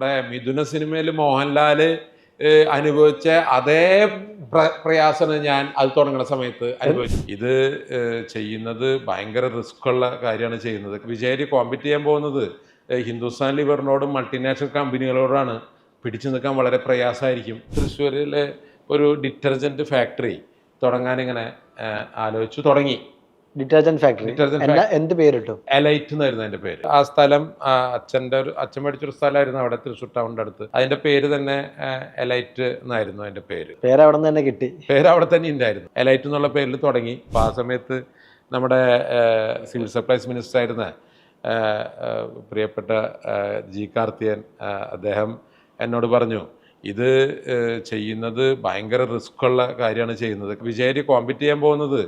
നമ്മുടെ മിഥുന സിനിമയിൽ മോഹൻലാൽ അനുഭവിച്ച അതേ പ്ര- പ്രയാസം ഞാൻ അത് തുടങ്ങുന്ന സമയത്ത് അനുഭവിച്ചു. ഇത് ചെയ്യുന്നത് ഭയങ്കര റിസ്ക് ഉള്ള കാര്യമാണ് ചെയ്യുന്നത്. വിജയ് കോമ്പറ്റ് ചെയ്യാൻ പോകുന്നത് ഹിന്ദുസ്ഥാൻ ലിവറിനോടും മൾട്ടിനാഷണൽ കമ്പനികളോടാണ് പിടിച്ചു നിൽക്കാൻ വളരെ പ്രയാസമായിരിക്കും. തൃശ്ശൂരിലെ ഒരു ഡിറ്റർജന്റ് ഫാക്ടറി തുടങ്ങാനിങ്ങനെ ആലോചിച്ചു തുടങ്ങി. ഡിറ്റർജന്റ് ഫാക്ടറി എന്ത് പേരിട്ടു? എലൈറ്റ് എന്നായിരുന്നു അതിന്റെ പേര്. ആ സ്ഥലം അച്ഛന്റെ ഒരു അച്ഛൻ മേടിച്ചൊരു സ്ഥലമായിരുന്നു അവിടെ തൃശ്ശൂർ ടൗണിന്റെ അടുത്ത്. അതിന്റെ പേര് തന്നെ എലൈറ്റ് എന്നായിരുന്നു അതിന്റെ പേര്. പേര് അവിടെ തന്നെ കിട്ടി. പേര് അവിടെ തന്നെ ഉണ്ടായിരുന്നു. എലൈറ്റ് എന്നുള്ള പേരിൽ തുടങ്ങി. അപ്പോൾ ആ സമയത്ത് നമ്മുടെ സിവിൽ സപ്ലൈസ് മിനിസ്റ്റർ ആയിരുന്ന പ്രിയപ്പെട്ട ജി കാർത്തിയൻ അദ്ദേഹം എന്നോട് പറഞ്ഞു ഇത് ചെയ്യുന്നത് ഭയങ്കര റിസ്ക് ഉള്ള കാര്യമാണ് ചെയ്യുന്നത്. വിജയരി കോമ്പറ്റ് ചെയ്യാൻ പോകുന്നത്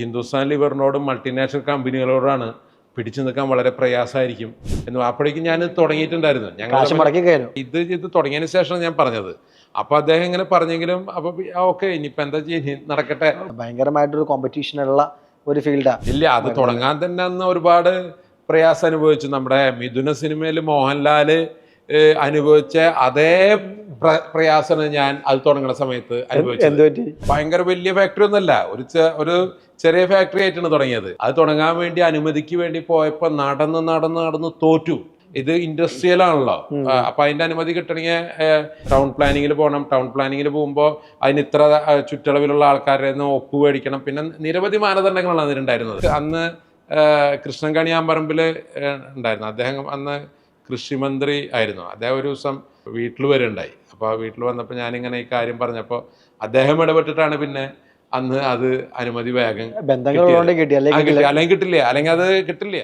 ഹിന്ദുസ്ഥാൻ ലിവറിനോടും മൾട്ടിനാഷണൽ കമ്പനികളോടാണ് പിടിച്ചു നിൽക്കാൻ വളരെ പ്രയാസമായിരിക്കും എന്ന് അപ്പോഴേക്കും ഞാൻ തുടങ്ങിയിട്ടുണ്ടായിരുന്നു. ഞങ്ങൾ ഇത് ഇത് തുടങ്ങിയതിന് ശേഷം ഞാൻ പറഞ്ഞത്. അപ്പൊ അദ്ദേഹം ഇങ്ങനെ പറഞ്ഞെങ്കിലും അപ്പൊ ഓക്കെ ഇനിയിപ്പോ എന്താ ചെയ്യും നടക്കട്ടെ? ഭയങ്കരമായിട്ടൊരു കോമ്പറ്റീഷൻ ഉള്ള ഒരു ഫീൽഡാ ഇല്ല അത് തുടങ്ങാൻ തന്നെ അന്ന് ഒരുപാട് പ്രയാസം അനുഭവിച്ചു. നമ്മുടെ മിഥുന സിനിമയിൽ മോഹൻലാൽ അനുഭവിച്ച അതേ പ്രയാസം പ്രയാസമാണ് ഞാൻ അത് തുടങ്ങുന്ന സമയത്ത് അനുഭവിച്ചത്. ഭയങ്കര വലിയ ഫാക്ടറി ഒന്നല്ല ഒരു ഒരു ചെറിയ ഫാക്ടറി ആയിട്ടാണ് തുടങ്ങിയത്. അത് തുടങ്ങാൻ വേണ്ടി അനുമതിക്ക് വേണ്ടി പോയപ്പോൾ നടന്ന് നടന്ന് നടന്ന് തോറ്റു. ഇത് ഇൻഡസ്ട്രിയൽ ആണല്ലോ. അപ്പൊ അതിന്റെ അനുമതി കിട്ടണമെങ്കിൽ ടൗൺ പ്ലാനിങ്ങിൽ പോകണം ടൗൺ പ്ലാനിങ്ങിൽ പോകുമ്പോൾ അതിന് ഇത്ര ചുറ്റളവിലുള്ള ആൾക്കാരുടെ നിന്ന് ഒപ്പ് മേടിക്കണം. പിന്നെ നിരവധി മാനദണ്ഡങ്ങളാണ് അതിനുണ്ടായിരുന്നത് അന്ന് കൃഷ്ണൻ കണിയാമ്പറമ്പിൽ ഉണ്ടായിരുന്നു. അദ്ദേഹം അന്ന് കൃഷിമന്ത്രി ആയിരുന്നു. അദ്ദേഹം ഒരു ദിവസം വീട്ടിൽ വരുണ്ടായി. അപ്പോൾ ആ വീട്ടിൽ വന്നപ്പോൾ ഞാനിങ്ങനെ ഈ കാര്യം പറഞ്ഞപ്പോൾ അദ്ദേഹം ഇടപെട്ടിട്ടാണ് പിന്നെ അന്ന് അത് അനുമതി വേഗം. അല്ലെങ്കിൽ കിട്ടില്ല. അല്ലെങ്കിൽ അത് കിട്ടില്ല.